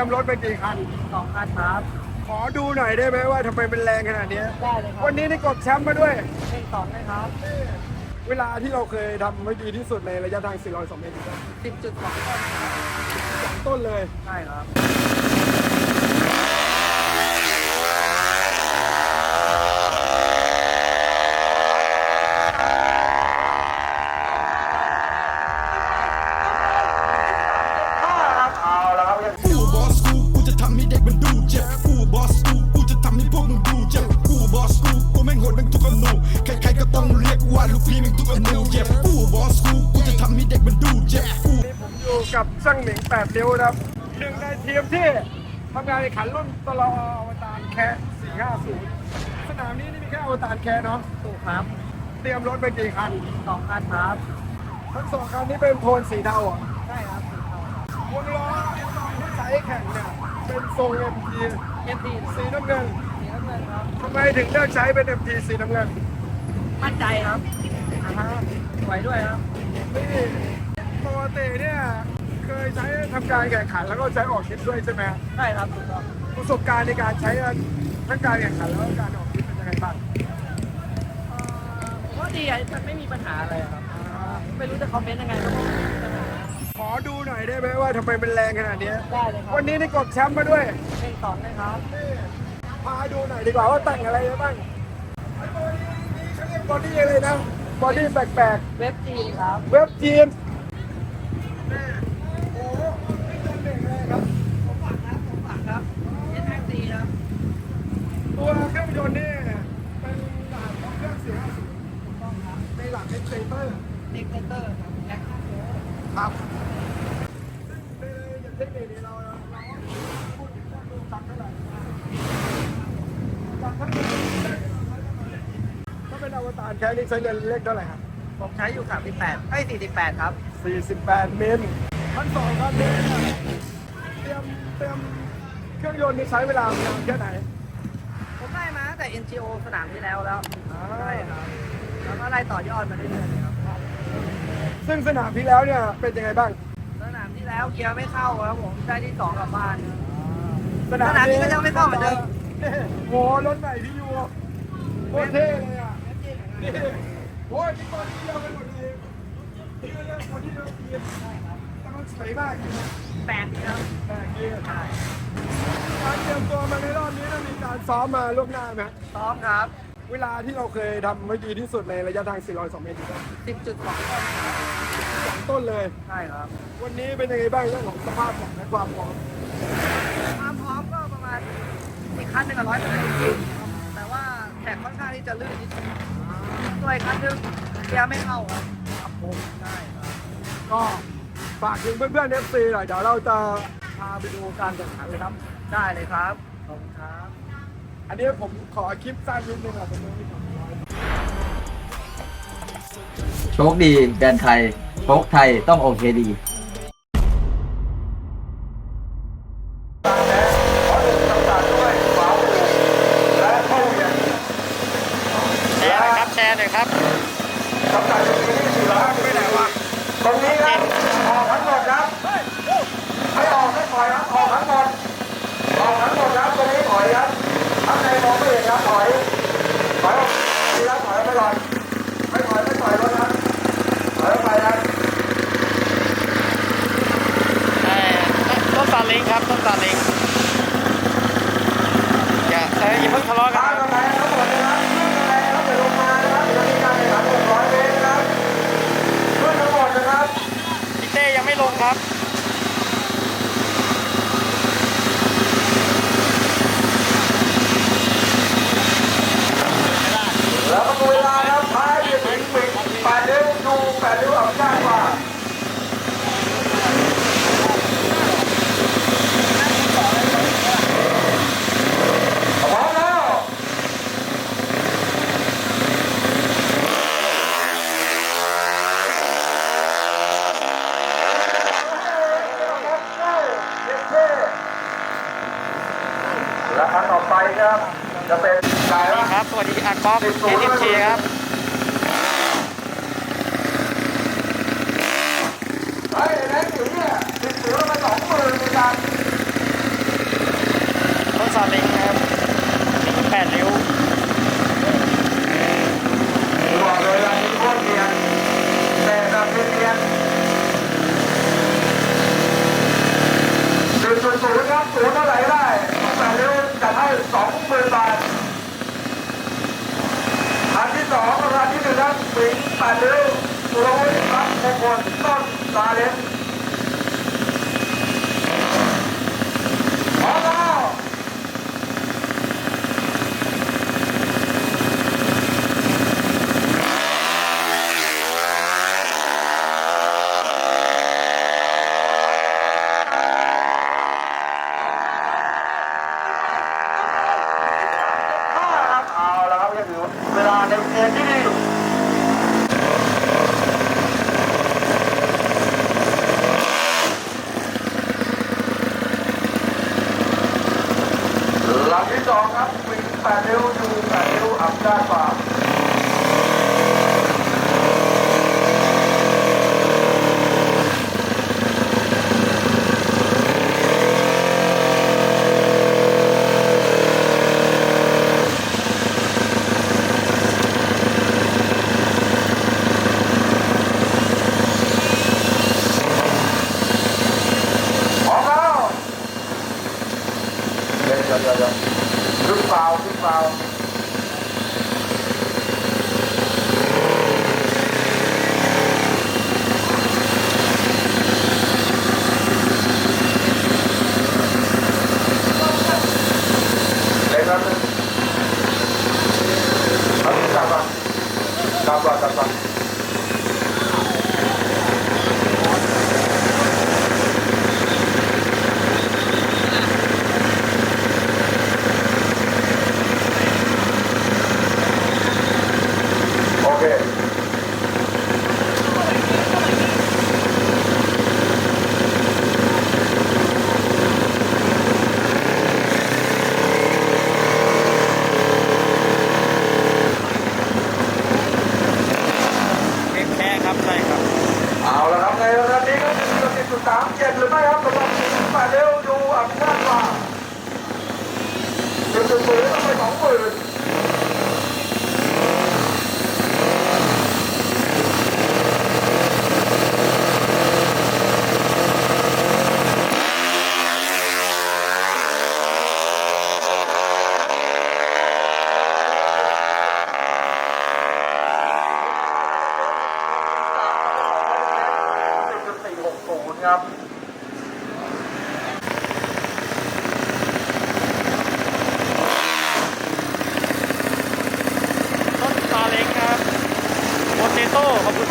รียมรถไปกี่คัน สองคันครับขอดูหน่อยได้ไหมว่าทำไมเป็นแรงขนาดนี้ได้เลยครับวันนี้ได้กดแชมป์มาด้วยเพลงสองเลยครับเวลาที่เราเคยทำไว้ดีที่สุดในระยะทาง 402 เมตรสิบจุดสองต้นครับสองต้นเลย ใช่ครับ ว่าลูกพี่แม่งทุกอนูเจ็บกูบอสกูกูจะทำให้เด็กมันดูเจ็บกูนี่ผมอยู่กับช่างหมิง8นิ้วนะครับหนึ่งในทีมที่ทำงานในขันรุ่นตลออวตารแค่450 สนามนี้นี่มีแค่อวตารแค่เนาะถูกครับ เตรียมรถไปกี่คันสองคันครับ ทั้งสองคันนี้เป็นโทนสีเทาอะใช่ครับสีเทาวงล้อที่ใช้แข่งเนี่ยเป็นทรง MT เอฟดีสีน้ำเงินสีน้ำเงินครับทำไมถึงเลือกใช้เป็น MT สีน้ำเงิน มั่นใจครับ อ่าฮะสวยด้วยครับนี่ปกติเนี่ยเคยใช้ทำการแข่งขันแล้วก็ใช้ออกทริปด้วยใช่ไหมใช่ครับถูกต้องประสบการณ์ในการใช้ทั้งการแข่งขันแล้วก็การออกทริปเป็นยังไงบ้างเอ่อผมว่าดีอะมันไม่มีปัญหาอะไรครับไม่รู้จะคอมเมนต์ยังไงครับขอดูหน่อยได้ไหมว่าทำไมเป็นแรงขนาดนี้ได้เลยครับวันนี้ได้กดแชมป์มาด้วยเพลงสองเลยครับนี่พาดูหน่อยดีกว่าว่าแต่งอะไรไว้บ้างไอ้ตัวนี้นี่เขาเรียกบอดี้อะไรนะ บอดี้แปลกเว็บจีนครับ ๆเว็บจีนนี่โอ้โหนี่ตัวเด็กเลยครับผมฝักครับผมฝักครับเอสแท็กซีครับตัวเครื่องยนต์นี่เป็นหลักของเครื่องเสียงถูกต้องครับในหลักเอ็กเซเตอร์เด็กเตอร์ครับแอคชั่นโครับซึ่งในอย่างเทคนิคนี้เราเราพูดถึงเรื่องลูกจักรเท่าไหร่จักรทั้งหมดถ้าเป็นอ วตารแค่นี้ใช้เงินเลขเท่าไหร่ครับผมใช้อยู่ 38ไอ้ย48 ครับ 48 มิลทั้งสองคันนี้เนี่ยเตรียมเตรียมเครื่องยนต์นี่ใช้เวลานานแค่ไหนผมได้มาตั้งแต่ NGO สนามที่แล้วแล้วอ่าใช่ครับแล้วก็ไล่ต่อยอดมาเรื่อยๆเลยครับ ซึ่งสนามที่แล้วเนี่ยเป็นยังไงบ้าง สนามที่แล้วเกียร์ไม่เข้าครับผมได้ที่สองกลับบ้านครับสนามสนามนี้ก็ยังไม่เข้าเหมือนเดิมโหรถใหม่ที่อยู่โคตรเท่เลยอะนี่ โอ้ยนี่คนที่เราเป็นหมดเลยนี่ก็เรื่องคนที่เราเรียนแต่มันสวยมากแปดครับแต่เกียร์การเตรียมตัวมาในรอบนี้ต้องมีการซ้อมมาล่วงหน้าไหมซ้อมครับ เวลาที่เราเคยทำไว้ดีที่สุดในระยะทาง 402 เมตร10.2ต้นครับสองต้นเลย ใช่ครับ วันนี้เป็นยังไงบ้างเรื่องของสภาพของและความพร้อม ความพร้อมก็ประมาณอีกคันหนึ่งกับร้อยเปอร์เซ็นต์แต่ว่าแท็กค่อนข้างที่จะลื่นนิดนึง ตัวอีกคันหนึงเกียร์ไม่เข้าครับครับผมใช่ครับก็ฝากถึงเพื่อนๆ FC หน่อยเดี๋ยวเราจะพาไปดูการแข่งขันเลยครับ ได้เลยครับขอบคุณครับ อันนี้ผมขอคลิปสั้นนิดนึงอะผมไม่ได้ทำน้อยโชคดีแบรนด์ไทยโชคไทยต้องโอเคดี แชร์หน่อยครับแชร์หน่อยครับ คำสั่งที่นี่สี่ล้านไปไหนวะตรงนี้ครับออกทั้งหมดครับให้ออกให้ถอยครับออกทั้งหมดออกทั้งหมดครับตรงนี้ถอยครับข้างในมองไม่เห็นครับถอยถอยออกดีครับถอยไปก่อนไม่ถอยไม่ถอยรถครับถอยไปครับต้นตาเล้งครับต้นตาเล้งอย่าอย่าเพิ่งทะเลาะกัน ยังไม่ลงครับแล้วประตูเวลาครับท้ายจะถึงปิดแปดนิ้วดูแปดนิ้วออกยากกว่าพร้อมแล้ว และครั้งต่อไปครับ จะเป็นกายว่าครับ สวัสดีอากอล์ฟเอทิมชีครับ Adel, turun, 放大连 สองครับวิ่งแปดนิ้วดูแปดนิ้วอัพได้านา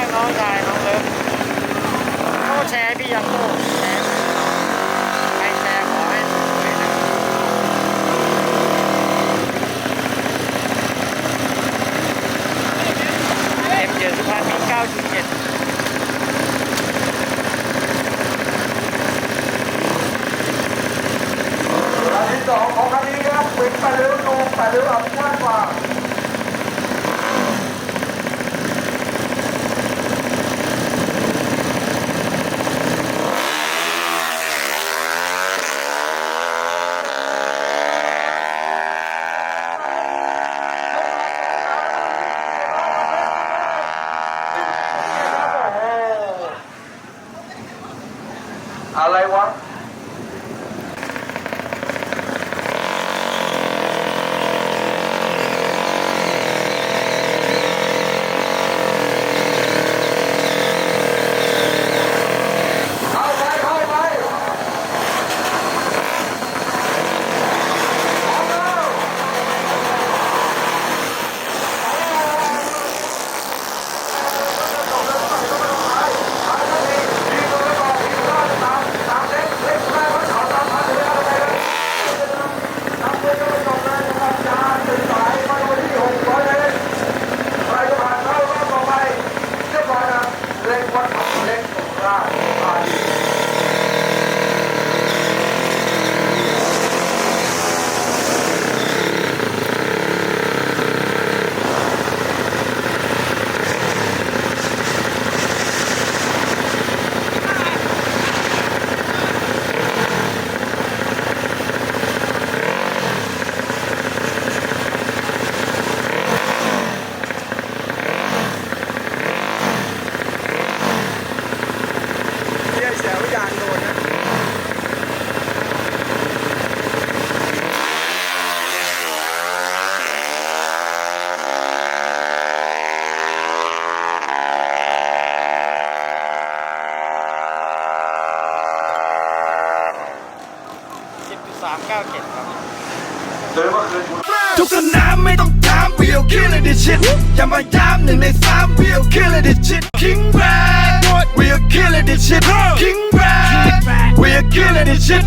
าน้องชายน้องเลิฟเขาแชร์พี่ยังโก้แชร์ให้แชร์ขอให้สวยนะเอ็มเจ็ดสุพรรณมีเก้าจุดเจ็ดสองของคันนี้ครับเป็นปลาเลือดนูปเร็ลือด 97ครับทุกสนามไม่ต้องถาม we'll kill it this shit อย่ามาย้ำหนึ่งในสาม we'll kill it this shit King Brad We're killing this shit King Brad We're killing this shit